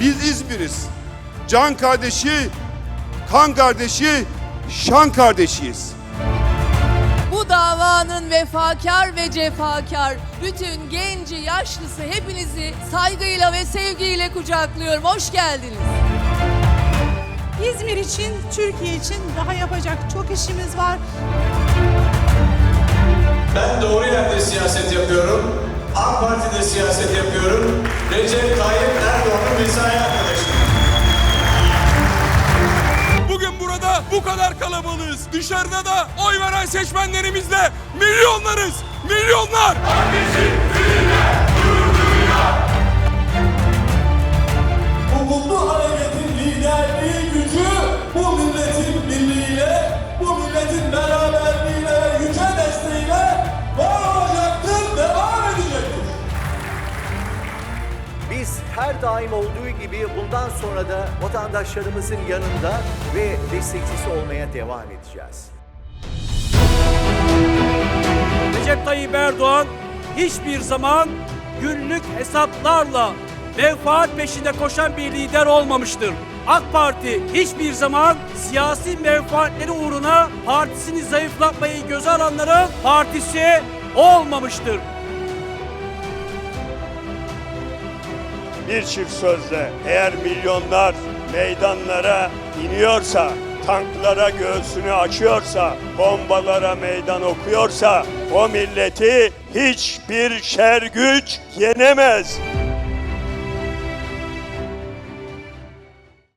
Biz İzmir'iz. Can kardeşi, kan kardeşi, şan kardeşiyiz. Bu davanın vefakar ve cefakar bütün genci, yaşlısı hepinizi saygıyla ve sevgiyle kucaklıyorum. Hoş geldiniz. İzmir için, Türkiye için daha yapacak çok işimiz var. Ben doğru yerde siyaset yapıyorum. AK Parti'de siyaset yapıyorum. Recep Tayyip Erdoğan'ın mesai arkadaşıyım. Bugün burada bu kadar kalabalığız. Dışarıda da oy veren seçmenlerimizle milyonlarız. Milyonlar. Bu Biz her daim olduğu gibi bundan sonra da vatandaşlarımızın yanında ve destekçisi olmaya devam edeceğiz. Recep Tayyip Erdoğan hiçbir zaman günlük hesaplarla menfaat peşinde koşan bir lider olmamıştır. AK Parti hiçbir zaman siyasi menfaatleri uğruna partisini zayıflatmayı göze alanların partisi olmamıştır. Bir çift sözle eğer milyonlar meydanlara iniyorsa, tanklara göğsünü açıyorsa, bombalara meydan okuyorsa o milleti hiçbir şer güç yenemez.